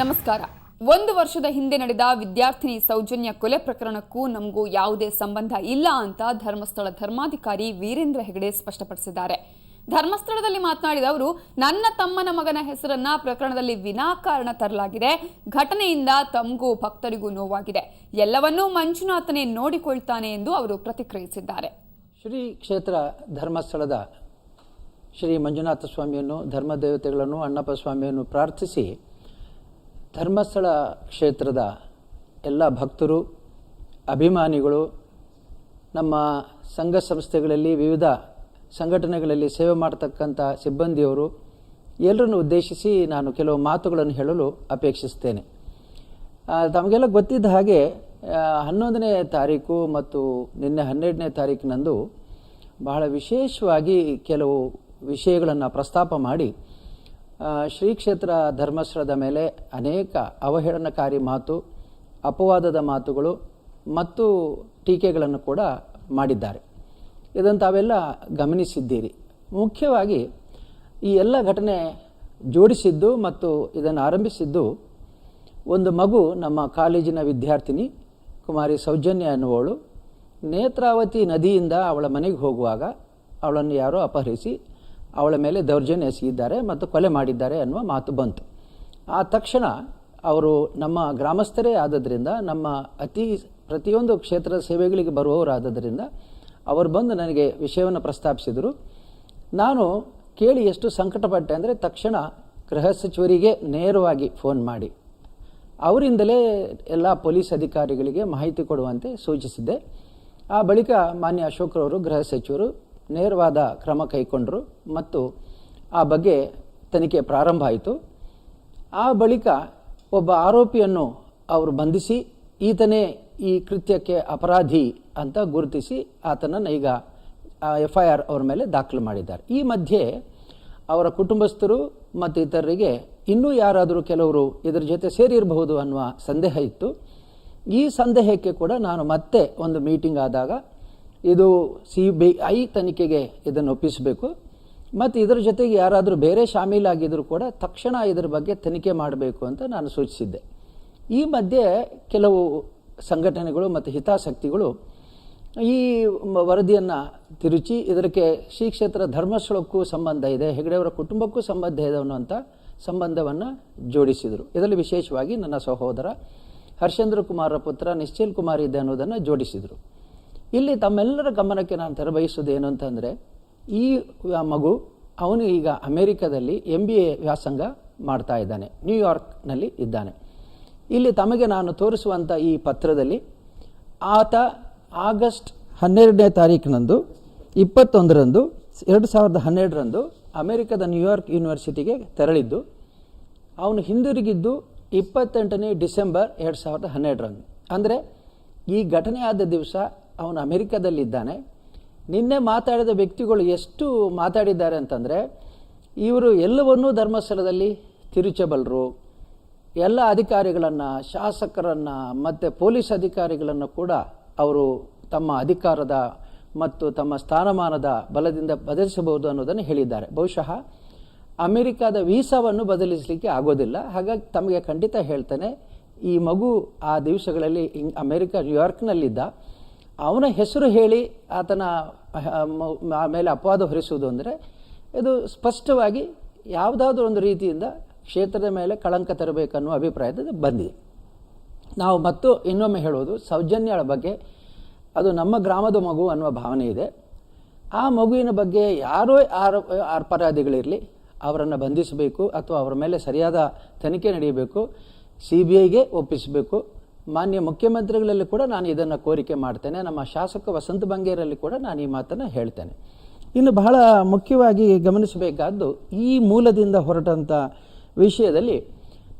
ನಮಸ್ಕಾರ. ಒಂದು ವರ್ಷದ ಹಿಂದೆ ನಡೆದ ವಿದ್ಯಾರ್ಥಿನಿ ಸೌಜನ್ಯ ಕೊಲೆ ಪ್ರಕರಣಕ್ಕೂ ನಮಗೂ ಯಾವುದೇ ಸಂಬಂಧ ಇಲ್ಲ ಅಂತ ಧರ್ಮಸ್ಥಳ ಧರ್ಮಾಧಿಕಾರಿ ವೀರೇಂದ್ರ ಹೆಗಡೆ ಸ್ಪಷ್ಟಪಡಿಸಿದ್ದಾರೆ. ಧರ್ಮಸ್ಥಳದಲ್ಲಿ ಮಾತನಾಡಿದ ಅವರು, ನನ್ನ ತಮ್ಮನ ಮಗನ ಹೆಸರನ್ನ ಪ್ರಕರಣದಲ್ಲಿ ವಿನಾಕಾರಣ ತರಲಾಗಿದೆ. ಘಟನೆಯಿಂದ ತಮಗೂ ಭಕ್ತರಿಗೂ ನೋವಾಗಿದೆ. ಎಲ್ಲವನ್ನೂ ಮಂಜುನಾಥನೇ ನೋಡಿಕೊಳ್ತಾನೆ ಎಂದು ಅವರು ಪ್ರತಿಕ್ರಿಯಿಸಿದ್ದಾರೆ. ಶ್ರೀ ಕ್ಷೇತ್ರ ಧರ್ಮಸ್ಥಳದ ಶ್ರೀ ಮಂಜುನಾಥ ಸ್ವಾಮಿಯನ್ನು ಧರ್ಮದೇವತೆಗಳನ್ನು ಅಣ್ಣಪ್ಪ ಸ್ವಾಮಿಯನ್ನು ಪ್ರಾರ್ಥಿಸಿ ಧರ್ಮಸ್ಥಳ ಕ್ಷೇತ್ರದ ಎಲ್ಲ ಭಕ್ತರು, ಅಭಿಮಾನಿಗಳು, ನಮ್ಮ ಸಂಘ ಸಂಸ್ಥೆಗಳಲ್ಲಿ ವಿವಿಧ ಸಂಘಟನೆಗಳಲ್ಲಿ ಸೇವೆ ಮಾಡತಕ್ಕಂಥ ಸಿಬ್ಬಂದಿಯವರು ಎಲ್ಲರನ್ನು ಉದ್ದೇಶಿಸಿ ನಾನು ಕೆಲವು ಮಾತುಗಳನ್ನು ಹೇಳಲು ಅಪೇಕ್ಷಿಸ್ತೇನೆ ತಮಗೆಲ್ಲ ಗೊತ್ತಿದ್ದ ಹಾಗೆ ಹನ್ನೊಂದನೇ ತಾರೀಕು ಮತ್ತು ನಿನ್ನೆ ಹನ್ನೆರಡನೇ ತಾರೀಕಿನಂದು ಬಹಳ ವಿಶೇಷವಾಗಿ ಕೆಲವು ವಿಷಯಗಳನ್ನು ಪ್ರಸ್ತಾಪ ಮಾಡಿ ಶ್ರೀ ಕ್ಷೇತ್ರ ಧರ್ಮಸ್ಥಳದ ಮೇಲೆ ಅನೇಕ ಅವಹೇಳನಕಾರಿ ಮಾತು, ಅಪವಾದದ ಮಾತುಗಳು ಮತ್ತು ಟೀಕೆಗಳನ್ನು ಕೂಡ ಮಾಡಿದ್ದಾರೆ. ಇದನ್ನು ತಾವೆಲ್ಲ ಗಮನಿಸಿದ್ದೀರಿ. ಮುಖ್ಯವಾಗಿ ಈ ಎಲ್ಲ ಘಟನೆ ಜೋಡಿಸಿದ್ದು ಮತ್ತು ಇದನ್ನು ಆರಂಭಿಸಿದ್ದು ಒಂದು ಮಗು ನಮ್ಮ ಕಾಲೇಜಿನ ವಿದ್ಯಾರ್ಥಿನಿ ಕುಮಾರಿ ಸೌಜನ್ಯ ಅನ್ನುವಳು ನೇತ್ರಾವತಿ ನದಿಯಿಂದ ಅವಳ ಮನೆಗೆ ಹೋಗುವಾಗ ಅವಳನ್ನು ಯಾರೋ ಅಪಹರಿಸಿ ಅವಳ ಮೇಲೆ ದೌರ್ಜನ್ಯ ಎಸಗಿದ್ದಾರೆ ಮತ್ತು ಕೊಲೆ ಮಾಡಿದ್ದಾರೆ ಅನ್ನುವ ಮಾತು ಬಂತು. ಆ ತಕ್ಷಣ ಅವರು ನಮ್ಮ ಗ್ರಾಮಸ್ಥರೇ ಆದ್ದರಿಂದ, ನಮ್ಮ ಅತಿ ಪ್ರತಿಯೊಂದು ಕ್ಷೇತ್ರದ ಸೇವೆಗಳಿಗೆ ಬರುವವರಾದದ್ರಿಂದ ಅವರು ಬಂದು ನನಗೆ ವಿಷಯವನ್ನು ಪ್ರಸ್ತಾಪಿಸಿದರು. ನಾನು ಕೇಳಿ ಎಷ್ಟು ಸಂಕಟಪಟ್ಟೆ ಅಂದರೆ ತಕ್ಷಣ ಗೃಹ ಸಚಿವರಿಗೆ ನೇರವಾಗಿ ಫೋನ್ ಮಾಡಿ. ಅವರಿಂದಲೇ ಎಲ್ಲ ಪೊಲೀಸ್ ಅಧಿಕಾರಿಗಳಿಗೆ ಮಾಹಿತಿ ಕೊಡುವಂತೆ ಸೂಚಿಸಿದ್ದೆ. ಆ ಬಳಿಕ ಮಾನ್ಯ ಅಶೋಕ್ರವರು ಗೃಹ ಸಚಿವರು ನೇರವಾದ ಕ್ರಮ ಕೈಗೊಂಡರು ಮತ್ತು ಆ ಬಗ್ಗೆ ತನಿಖೆ ಪ್ರಾರಂಭ ಆಯಿತು. ಆ ಬಳಿಕ ಒಬ್ಬ ಆರೋಪಿಯನ್ನು ಅವರು ಬಂಧಿಸಿ, ಈತನೇ ಈ ಕೃತ್ಯಕ್ಕೆ ಅಪರಾಧಿ ಅಂತ ಗುರುತಿಸಿ ಆತನನ್ನು ಈಗ ಎಫ್ ಐ ಆರ್ ಅವರ ಮೇಲೆ ದಾಖಲು ಮಾಡಿದ್ದಾರೆ. ಈ ಮಧ್ಯೆ ಅವರ ಕುಟುಂಬಸ್ಥರು ಮತ್ತು ಇತರರಿಗೆ ಇನ್ನೂ ಯಾರಾದರೂ ಕೆಲವರು ಇದರ ಜೊತೆ ಸೇರಿರಬಹುದು ಅನ್ನುವ ಸಂದೇಹ ಇತ್ತು. ಈ ಸಂದೇಹಕ್ಕೆ ಕೂಡ ನಾನು ಮತ್ತೆ ಒಂದು ಮೀಟಿಂಗ್ ಆದಾಗ ಇದು ಸಿ ಬಿ ಐ ತನಿಖೆಗೆ ಇದನ್ನು ಒಪ್ಪಿಸಬೇಕು. ಮತ್ತು ಇದರ ಜೊತೆಗೆ ಯಾರಾದರೂ ಬೇರೆ ಶಾಮೀಲಾಗಿದ್ದರೂ ಕೂಡ ತಕ್ಷಣ ಇದರ ಬಗ್ಗೆ ತನಿಖೆ ಮಾಡಬೇಕು ಅಂತ ನಾನು ಸೂಚಿಸಿದ್ದೆ. ಈ ಮಧ್ಯೆ ಕೆಲವು ಸಂಘಟನೆಗಳು ಮತ್ತು ಹಿತಾಸಕ್ತಿಗಳು ಈ ವರದಿಯನ್ನು ತಿರುಚಿ ಇದಕ್ಕೆ ಶ್ರೀ ಕ್ಷೇತ್ರ ಧರ್ಮಸ್ಥಳಕ್ಕೂ ಸಂಬಂಧ ಇದೆ ಹೆಗಡೆಯವರ ಕುಟುಂಬಕ್ಕೂ ಸಂಬಂಧ ಇದೆ ಅನ್ನುವಂಥ ಸಂಬಂಧವನ್ನು ಜೋಡಿಸಿದರು. ಇದರಲ್ಲಿ ವಿಶೇಷವಾಗಿ ನನ್ನ ಸಹೋದರ ಹರ್ಷೇಂದ್ರ ಕುಮಾರ ಪುತ್ರ ನಿಶ್ಚಲ್ ಕುಮಾರ್ ಇದೆ ಅನ್ನೋದನ್ನು ಜೋಡಿಸಿದರು. ಇಲ್ಲಿ ತಮ್ಮೆಲ್ಲರ ಗಮನಕ್ಕೆ ನಾನು ತೆರಬಯಸೋದು ಏನು ಅಂತಂದರೆ, ಈ ಮಗು, ಅವನು ಈಗ ಅಮೇರಿಕಾದಲ್ಲಿ ಎಂ ಬಿ ಎ ವ್ಯಾಸಂಗ ಮಾಡ್ತಾ ಇದ್ದಾನೆ ನ್ಯೂಯಾರ್ಕ್ನಲ್ಲಿ ಇದ್ದಾನೆ. ಇಲ್ಲಿ ತಮಗೆ ನಾನು ತೋರಿಸುವಂಥ ಈ ಪತ್ರದಲ್ಲಿ, ಆತ ಆಗಸ್ಟ್ ಹನ್ನೆರಡನೇ ತಾರೀಕಿನಂದು ಇಪ್ಪತ್ತೊಂದರಂದು, ಎರಡು ಸಾವಿರದ ಹನ್ನೆರಡರಂದು ಅಮೆರಿಕದ ನ್ಯೂಯಾರ್ಕ್ ಯೂನಿವರ್ಸಿಟಿಗೆ ತೆರಳಿದ್ದು, ಅವನು ಹಿಂದಿರುಗಿದ್ದು ಇಪ್ಪತ್ತೆಂಟನೇ ಡಿಸೆಂಬರ್ ಎರಡು ಸಾವಿರದ ಹನ್ನೆರಡರಂದು. ಅಂದರೆ, ಈ ಘಟನೆ ಆದ ದಿವಸ ಅವನು ಅಮೆರಿಕದಲ್ಲಿದ್ದಾನೆ. ನಿನ್ನೆ ಮಾತಾಡಿದ ವ್ಯಕ್ತಿಗಳು ಎಷ್ಟು ಮಾತಾಡಿದ್ದಾರೆ ಅಂತಂದರೆ, ಇವರು ಎಲ್ಲವನ್ನೂ ಧರ್ಮಸ್ಥಳದಲ್ಲಿ ತಿರುಚಬಲ್ಲರು ಎಲ್ಲ ಅಧಿಕಾರಿಗಳನ್ನು, ಶಾಸಕರನ್ನು, ಮತ್ತು ಪೊಲೀಸ್ ಅಧಿಕಾರಿಗಳನ್ನು ಕೂಡ ಅವರು ತಮ್ಮ ಅಧಿಕಾರದ ಮತ್ತು ತಮ್ಮ ಸ್ಥಾನಮಾನದ ಬಲದಿಂದ ಬದಲಿಸಬಹುದು ಅನ್ನೋದನ್ನು ಹೇಳಿದ್ದಾರೆ. ಬಹುಶಃ ಅಮೆರಿಕದ ವೀಸಾವನ್ನು ಬದಲಿಸಲಿಕ್ಕೆ ಆಗೋದಿಲ್ಲ. ಹಾಗಾಗಿ ತಮಗೆ ಖಂಡಿತ ಹೇಳ್ತೇನೆ, ಈ ಮಗು ಆ ದಿವಸಗಳಲ್ಲಿ ಅಮೆರಿಕ, ನ್ಯೂಯಾರ್ಕ್ನಲ್ಲಿದ್ದ. ಅವನ ಹೆಸರು ಹೇಳಿ ಆತನ ಮೇಲೆ ಅಪವಾದ ಹೊರಿಸುವುದು ಅಂದರೆ ಇದು ಸ್ಪಷ್ಟವಾಗಿ ಯಾವುದಾದ್ರೂ ಒಂದು ರೀತಿಯಿಂದ ಕ್ಷೇತ್ರದ ಮೇಲೆ ಕಳಂಕ ತರಬೇಕನ್ನುವ ಅಭಿಪ್ರಾಯದ ಬಂದಿದೆ. ನಾವು ಮತ್ತು ಇನ್ನೊಮ್ಮೆ ಹೇಳುವುದು ಸೌಜನ್ಯಳ ಬಗ್ಗೆ. ಅದು ನಮ್ಮ ಗ್ರಾಮದ ಮಗು ಅನ್ನುವ ಭಾವನೆ ಇದೆ. ಆ ಮಗುವಿನ ಬಗ್ಗೆ ಯಾರೋ ಆರೋ, ಅಪರಾಧಿಗಳಿರಲಿ ಅವರನ್ನು ಬಂಧಿಸಬೇಕು ಅಥವಾ ಅವರ ಮೇಲೆ ಸರಿಯಾದ ತನಿಖೆ ನಡೆಯಬೇಕು, ಸಿ ಬಿ ಐಗೆ ಒಪ್ಪಿಸಬೇಕು ಮಾನ್ಯ ಮುಖ್ಯಮಂತ್ರಿಗಳಲ್ಲಿ ಕೂಡ ನಾನು ಇದನ್ನು ಕೋರಿಕೆ ಮಾಡ್ತೇನೆ. ನಮ್ಮ ಶಾಸಕ ವಸಂತ ಬಂಗೇರಲ್ಲಿ ಕೂಡ ನಾನು ಈ ಮಾತನ್ನು ಹೇಳ್ತೇನೆ. ಇನ್ನು ಬಹಳ ಮುಖ್ಯವಾಗಿ ಗಮನಿಸಬೇಕಾದ್ದು ಈ ಮೂಲದಿಂದ ಹೊರಟಂಥ ವಿಷಯದಲ್ಲಿ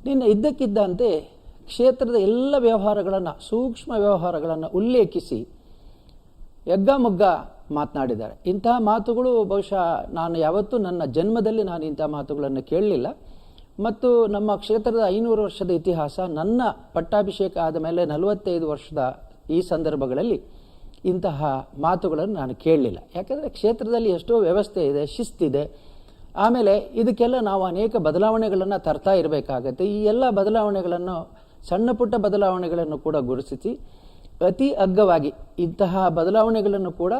ನಿನ್ನ ಇದ್ದಕ್ಕಿದ್ದಂತೆ ಕ್ಷೇತ್ರದ ಎಲ್ಲ ವ್ಯವಹಾರಗಳನ್ನು, ಸೂಕ್ಷ್ಮ ವ್ಯವಹಾರಗಳನ್ನು ಉಲ್ಲೇಖಿಸಿ ಯಗ್ಗಮುಗ್ಗ ಮಾತನಾಡಿದ್ದಾರೆ. ಇಂತಹ ಮಾತುಗಳು ಬಹುಶಃ ನಾನು ಯಾವತ್ತೂ ನನ್ನ ಜನ್ಮದಲ್ಲಿ ನಾನು ಇಂಥ ಮಾತುಗಳನ್ನು ಕೇಳಲಿಲ್ಲ. ಮತ್ತು ನಮ್ಮ ಕ್ಷೇತ್ರದ ಐನೂರು ವರ್ಷದ ಇತಿಹಾಸ, ನನ್ನ ಪಟ್ಟಾಭಿಷೇಕ ಆದ ಮೇಲೆ ನಲವತ್ತೈದು ವರ್ಷದ ಈ ಸಂದರ್ಭಗಳಲ್ಲಿ ಇಂತಹ ಮಾತುಗಳನ್ನು ನಾನು ಕೇಳಲಿಲ್ಲ. ಯಾಕಂದರೆ ಕ್ಷೇತ್ರದಲ್ಲಿ ಎಷ್ಟೋ ವ್ಯವಸ್ಥೆ ಇದೆ, ಶಿಸ್ತಿದೆ. ಆಮೇಲೆ ಇದಕ್ಕೆಲ್ಲ ನಾವು ಅನೇಕ ಬದಲಾವಣೆಗಳನ್ನು ತರ್ತಾ ಇರಬೇಕಾಗತ್ತೆ. ಈ ಎಲ್ಲ ಬದಲಾವಣೆಗಳನ್ನು, ಸಣ್ಣ ಪುಟ್ಟ ಬದಲಾವಣೆಗಳನ್ನು ಕೂಡ ಗುರುತಿಸಿ ಅತಿ ಅಗ್ಗವಾಗಿ ಇಂತಹ ಬದಲಾವಣೆಗಳನ್ನು ಕೂಡ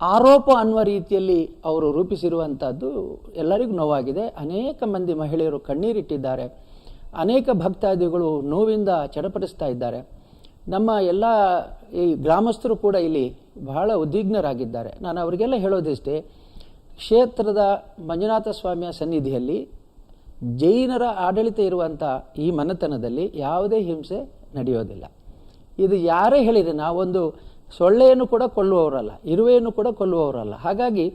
ಆರೋಪ ಅನ್ನುವ ರೀತಿಯಲ್ಲಿ ಅವರು ರೂಪಿಸಿರುವಂಥದ್ದು ಎಲ್ಲರಿಗೂ ನೋವಾಗಿದೆ. ಅನೇಕ ಮಂದಿ ಮಹಿಳೆಯರು ಕಣ್ಣೀರಿಟ್ಟಿದ್ದಾರೆ. ಅನೇಕ ಭಕ್ತಾದಿಗಳು ನೋವಿಂದ ಚಡಪಡಿಸ್ತಾ ಇದ್ದಾರೆ. ನಮ್ಮ ಎಲ್ಲ ಈ ಗ್ರಾಮಸ್ಥರು ಕೂಡ ಇಲ್ಲಿ ಬಹಳ ಉದ್ವಿಗ್ನರಾಗಿದ್ದಾರೆ. ನಾನು ಅವರಿಗೆಲ್ಲ ಹೇಳೋದಿಷ್ಟೇ, ಕ್ಷೇತ್ರದ ಮಂಜುನಾಥ ಸ್ವಾಮಿಯ ಸನ್ನಿಧಿಯಲ್ಲಿ ಜೈನರ ಆಡಳಿತ ಇರುವಂಥ ಈ ಮನೆತನದಲ್ಲಿ ಯಾವುದೇ ಹಿಂಸೆ ನಡೆಯೋದಿಲ್ಲ. ಇದು ಯಾರೇ ಹೇಳಿದರೆ ನಾವೊಂದು ಸೊಳ್ಳೆಯನ್ನು ಕೂಡ ಕೊಲ್ಲುವವರಲ್ಲ, ಇರುವೆಯನ್ನು ಕೂಡ ಕೊಲ್ಲುವವರಲ್ಲ. ಹಾಗಾಗಿ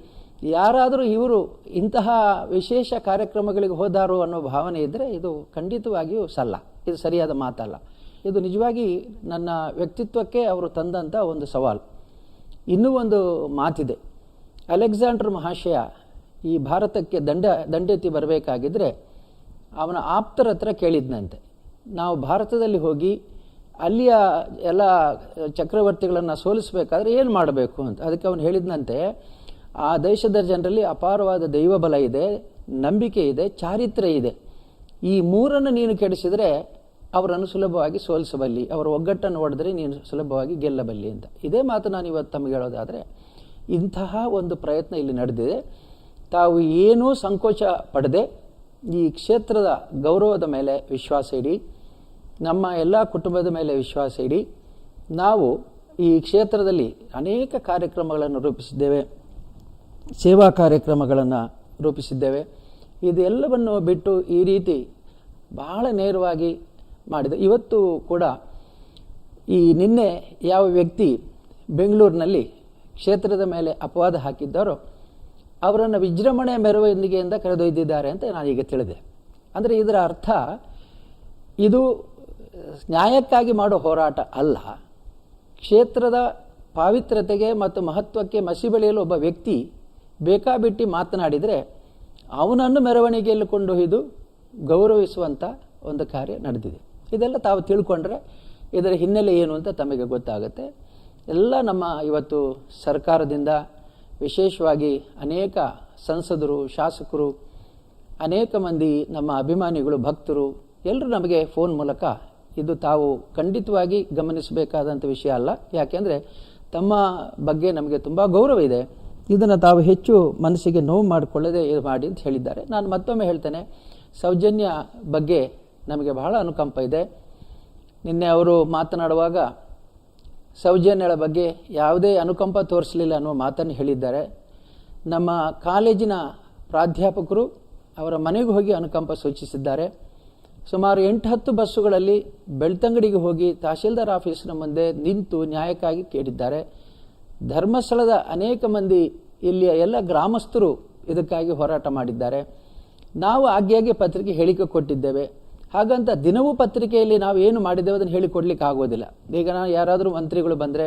ಯಾರಾದರೂ ಇವರು ಇಂತಹ ವಿಶೇಷ ಕಾರ್ಯಕ್ರಮಗಳಿಗೆ ಹೋದಾರು ಅನ್ನೋ ಭಾವನೆ ಇದ್ದರೆ ಇದು ಖಂಡಿತವಾಗಿಯೂ ಸಲ್ಲ. ಇದು ಸರಿಯಾದ ಮಾತಲ್ಲ. ಇದು ನಿಜವಾಗಿ ನನ್ನ ವ್ಯಕ್ತಿತ್ವಕ್ಕೆ ಅವರು ತಂದಂಥ ಒಂದು ಸವಾಲು. ಇನ್ನೂ ಒಂದು ಮಾತಿದೆ. ಅಲೆಕ್ಸಾಂಡರ್ ಮಹಾಶಯ ಈ ಭಾರತಕ್ಕೆ ದಂಡ, ದಂಡೆತ್ತಿ ಬರಬೇಕಾಗಿದ್ದರೆ ಅವನ ಆಪ್ತರ ಹತ್ರ ಕೇಳಿದ್ನಂತೆ. ನಾವು ಭಾರತದಲ್ಲಿ ಹೋಗಿ ಅಲ್ಲಿಯ ಎಲ್ಲ ಚಕ್ರವರ್ತಿಗಳನ್ನು ಸೋಲಿಸಬೇಕಾದ್ರೆ ಏನು ಮಾಡಬೇಕು ಅಂತ? ಅದಕ್ಕೆ ಅವನು ಹೇಳಿದಂತೆ ಆ ದೇಶದ ಜನರಲ್ಲಿ ಅಪಾರವಾದ ದೈವ ಬಲ ಇದೆ, ನಂಬಿಕೆ ಇದೆ, ಚಾರಿತ್ರ್ಯ ಇದೆ. ಈ ಮೂರನ್ನು ನೀನು ಕೆಡಿಸಿದರೆ ಅವರನ್ನು ಸುಲಭವಾಗಿ ಸೋಲಿಸಬಲ್ಲಿ, ಅವರ ಒಗ್ಗಟ್ಟನ್ನು ಹೊಡೆದ್ರೆ ನೀನು ಸುಲಭವಾಗಿ ಗೆಲ್ಲಬಲ್ಲಿ ಅಂತ. ಇದೇ ಮಾತು ನಾನು ಇವತ್ತು ತಮಗೆ ಹೇಳೋದಾದರೆ, ಇಂತಹ ಒಂದು ಪ್ರಯತ್ನ ಇಲ್ಲಿ ನಡೆದಿದೆ. ತಾವು ಏನೂ ಸಂಕೋಚ ಪಡದೆ ಈ ಕ್ಷೇತ್ರದ ಗೌರವದ ಮೇಲೆ ವಿಶ್ವಾಸ ಇಡಿ. ನಮ್ಮ ಎಲ್ಲ ಕುಟುಂಬದ ಮೇಲೆ ವಿಶ್ವಾಸ ಇಡಿ. ನಾವು ಈ ಕ್ಷೇತ್ರದಲ್ಲಿ ಅನೇಕ ಕಾರ್ಯಕ್ರಮಗಳನ್ನು ರೂಪಿಸಿದ್ದೇವೆ. ಸೇವಾ ಕಾರ್ಯಕ್ರಮಗಳನ್ನು ರೂಪಿಸಿದ್ದೇವೆ. ಇದೆಲ್ಲವನ್ನು ಬಿಟ್ಟು ಈ ರೀತಿ ಬಹಳ ನೇರವಾಗಿ ಮಾಡಿದೆ. ಇವತ್ತು ಕೂಡ ಈ ನಿನ್ನೆ ಯಾವ ವ್ಯಕ್ತಿ ಬೆಂಗಳೂರಿನಲ್ಲಿ ಕ್ಷೇತ್ರದ ಮೇಲೆ ಅಪವಾದ ಹಾಕಿದ್ದಾರೋ, ಅವರನ್ನು ವಿಜೃಂಭಣೆ ಮೆರವಣಿಗೆಯಿಂದ ಕರೆದೊಯ್ದಿದ್ದಾರೆ ಅಂತ ನಾನೀಗ ತಿಳಿದೆ. ಅಂದರೆ ಇದರ ಅರ್ಥ ಇದು ನ್ಯಾಯಕ್ಕಾಗಿ ಮಾಡೋ ಹೋರಾಟ ಅಲ್ಲ. ಕ್ಷೇತ್ರದ ಪಾವಿತ್ರ್ಯತೆಗೆ ಮತ್ತು ಮಹತ್ವಕ್ಕೆ ಮಸಿ ಬೆಳೆಯಲು ಒಬ್ಬ ವ್ಯಕ್ತಿ ಬೇಕಾಬಿಟ್ಟಿ ಮಾತನಾಡಿದರೆ ಅವನನ್ನು ಮೆರವಣಿಗೆಯಲ್ಲಿ ಕೊಂಡೊಯ್ದು ಗೌರವಿಸುವಂಥ ಒಂದು ಕಾರ್ಯ ನಡೆದಿದೆ. ಇದೆಲ್ಲ ತಾವು ತಿಳ್ಕೊಂಡ್ರೆ ಇದರ ಹಿನ್ನೆಲೆ ಏನು ಅಂತ ತಮಗೆ ಗೊತ್ತಾಗುತ್ತೆ. ಎಲ್ಲ ನಮ್ಮ ಇವತ್ತು ಸರ್ಕಾರದಿಂದ ವಿಶೇಷವಾಗಿ ಅನೇಕ ಸಂಸದರು, ಶಾಸಕರು, ಅನೇಕ ಮಂದಿ ನಮ್ಮ ಅಭಿಮಾನಿಗಳು, ಭಕ್ತರು ಎಲ್ಲರೂ ನಮಗೆ ಫೋನ್ ಮೂಲಕ ಇದು ತಾವು ಖಂಡಿತವಾಗಿ ಗಮನಿಸಬೇಕಾದಂಥ ವಿಷಯ ಅಲ್ಲ. ಯಾಕೆಂದರೆ ತಮ್ಮ ಬಗ್ಗೆ ನಮಗೆ ತುಂಬ ಗೌರವ ಇದೆ. ಇದನ್ನು ತಾವು ಹೆಚ್ಚು ಮನಸ್ಸಿಗೆ ನೋವು ಮಾಡಿಕೊಳ್ಳದೆ ಇದು ಮಾಡಿ ಅಂತ ಹೇಳಿದ್ದಾರೆ. ನಾನು ಮತ್ತೊಮ್ಮೆ ಹೇಳ್ತೇನೆ, ಸೌಜನ್ಯ ಬಗ್ಗೆ ನಮಗೆ ಬಹಳ ಅನುಕಂಪ ಇದೆ. ನಿನ್ನೆ ಅವರು ಮಾತನಾಡುವಾಗ ಸೌಜನ್ಯಳ ಬಗ್ಗೆ ಯಾವುದೇ ಅನುಕಂಪ ತೋರಿಸಲಿಲ್ಲ ಅನ್ನುವ ಮಾತನ್ನು ಹೇಳಿದ್ದಾರೆ. ನಮ್ಮ ಕಾಲೇಜಿನ ಪ್ರಾಧ್ಯಾಪಕರು ಅವರ ಮನೆಗೆ ಹೋಗಿ ಅನುಕಂಪ ಸೂಚಿಸಿದ್ದಾರೆ. ಸುಮಾರು ಎಂಟು ಹತ್ತು ಬಸ್ಸುಗಳಲ್ಲಿ ಬೆಳ್ತಂಗಡಿಗೆ ಹೋಗಿ ತಹಶೀಲ್ದಾರ್ ಆಫೀಸ್ನ ಮುಂದೆ ನಿಂತು ನ್ಯಾಯಕ್ಕಾಗಿ ಕೇಳಿದ್ದಾರೆ. ಧರ್ಮಸ್ಥಳದ ಅನೇಕ ಮಂದಿ ಇಲ್ಲಿಯ ಎಲ್ಲ ಗ್ರಾಮಸ್ಥರು ಇದಕ್ಕಾಗಿ ಹೋರಾಟ ಮಾಡಿದ್ದಾರೆ. ನಾವು ಆಗ್ಯಾಗೆ ಪತ್ರಿಕೆ ಹೇಳಿಕೆ ಕೊಟ್ಟಿದ್ದೇವೆ. ಹಾಗಂತ ದಿನವೂ ಪತ್ರಿಕೆಯಲ್ಲಿ ನಾವು ಏನು ಮಾಡಿದ್ದೇವೆ ಅದನ್ನು ಹೇಳಿಕೊಡ್ಲಿಕ್ಕೆ ಆಗೋದಿಲ್ಲ. ಈಗ ನಾನು ಯಾರಾದರೂ ಮಂತ್ರಿಗಳು ಬಂದರೆ,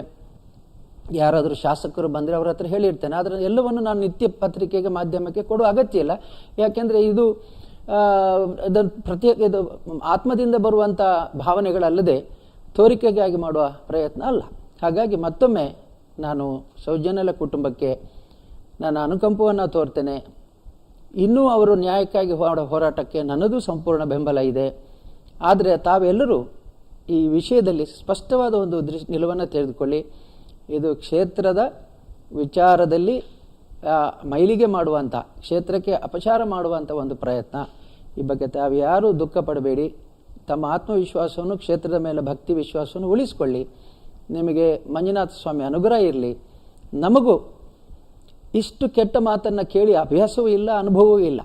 ಯಾರಾದರೂ ಶಾಸಕರು ಬಂದರೆ ಅವ್ರ ಹತ್ರ ಹೇಳಿರ್ತೇನೆ. ಆದರೆ ಎಲ್ಲವನ್ನು ನಾನು ನಿತ್ಯ ಪತ್ರಿಕೆಗೆ ಮಾಧ್ಯಮಕ್ಕೆ ಕೊಡುವ ಅಗತ್ಯ ಇಲ್ಲ. ಯಾಕೆಂದರೆ ಇದು ಅದನ್ನು ಪ್ರತ್ಯೇಕ ಇದು ಆತ್ಮದಿಂದ ಬರುವಂಥ ಭಾವನೆಗಳಲ್ಲದೆ ತೋರಿಕೆಗಾಗಿ ಮಾಡುವ ಪ್ರಯತ್ನ ಅಲ್ಲ. ಹಾಗಾಗಿ ಮತ್ತೊಮ್ಮೆ ನಾನು ಸೌಜನ್ಯಲ ಕುಟುಂಬಕ್ಕೆ ನನ್ನ ಅನುಕಂಪವನ್ನು ತೋರ್ತೇನೆ. ಇನ್ನೂ ಅವರು ನ್ಯಾಯಕ್ಕಾಗಿ ಹೋರಾಟಕ್ಕೆ ನನ್ನದು ಸಂಪೂರ್ಣ ಬೆಂಬಲ ಇದೆ. ಆದರೆ ತಾವೆಲ್ಲರೂ ಈ ವಿಷಯದಲ್ಲಿ ಸ್ಪಷ್ಟವಾದ ಒಂದು ದೃಶ್ ನಿಲುವನ್ನು ತೆಗೆದುಕೊಳ್ಳಿ. ಇದು ಕ್ಷೇತ್ರದ ವಿಚಾರದಲ್ಲಿ ಮೈಲಿಗೆ ಮಾಡುವಂಥ ಕ್ಷೇತ್ರಕ್ಕೆ ಅಪಚಾರ ಮಾಡುವಂಥ ಒಂದು ಪ್ರಯತ್ನ. ಈ ಬಗ್ಗೆ ತಾವು ಯಾರೂ ದುಃಖ ಪಡಬೇಡಿ. ತಮ್ಮ ಆತ್ಮವಿಶ್ವಾಸವನ್ನು, ಕ್ಷೇತ್ರದ ಮೇಲೆ ಭಕ್ತಿ ವಿಶ್ವಾಸವನ್ನು ಉಳಿಸ್ಕೊಳ್ಳಿ. ನಿಮಗೆ ಮಂಜುನಾಥ ಸ್ವಾಮಿ ಅನುಗ್ರಹ ಇರಲಿ. ನಮಗೂ ಇಷ್ಟು ಕೆಟ್ಟ ಮಾತನ್ನು ಕೇಳಿ ಅಭ್ಯಾಸವೂ ಇಲ್ಲ, ಅನುಭವವೂ ಇಲ್ಲ.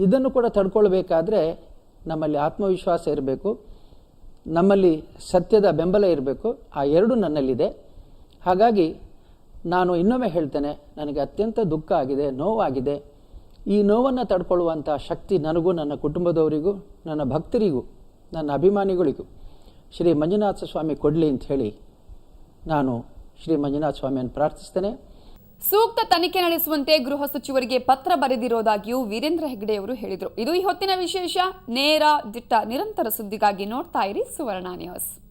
ಇದನ್ನು ಕೂಡ ತಡ್ಕೊಳ್ಬೇಕಾದ್ರೆ ನಮ್ಮಲ್ಲಿ ಆತ್ಮವಿಶ್ವಾಸ ಇರಬೇಕು. ನಮ್ಮಲ್ಲಿ ಸತ್ಯದ ಬೆಂಬಲ ಇರಬೇಕು. ಆ ಎರಡು ನನ್ನಲ್ಲಿದೆ. ಹಾಗಾಗಿ ನಾನು ಇನ್ನೊಮ್ಮೆ ಹೇಳ್ತೇನೆ, ನನಗೆ ಅತ್ಯಂತ ದುಃಖ ಆಗಿದೆ, ನೋವಾಗಿದೆ. ಈ ನೋವನ್ನು ತಡ್ಕೊಳ್ಳುವಂಥ ಶಕ್ತಿ ನನಗೂ, ನನ್ನ ಕುಟುಂಬದವರಿಗೂ, ನನ್ನ ಭಕ್ತರಿಗೂ, ನನ್ನ ಅಭಿಮಾನಿಗಳಿಗೂ ಶ್ರೀ ಮಂಜುನಾಥ ಸ್ವಾಮಿ ಕೊಡಲಿ ಅಂತ ಹೇಳಿ ನಾನು ಶ್ರೀ ಮಂಜುನಾಥ ಸ್ವಾಮಿಯನ್ನು ಪ್ರಾರ್ಥಿಸ್ತೇನೆ. ಸೂಕ್ತ ತನಿಖೆ ನಡೆಸುವಂತೆ ಗೃಹ ಸಚಿವರಿಗೆ ಪತ್ರ ಬರೆದಿರೋದಾಗಿಯೂ ವೀರೇಂದ್ರ ಹೆಗ್ಗಡೆಯವರು ಹೇಳಿದರು. ಇದು ಈ ಹೊತ್ತಿನ ವಿಶೇಷ. ನೇರ ದಿಟ್ಟ ನಿರಂತರ ಸುದ್ದಿಗಾಗಿ ನೋಡ್ತಾ ಇರಿ ಸುವರ್ಣ ನ್ಯೂಸ್.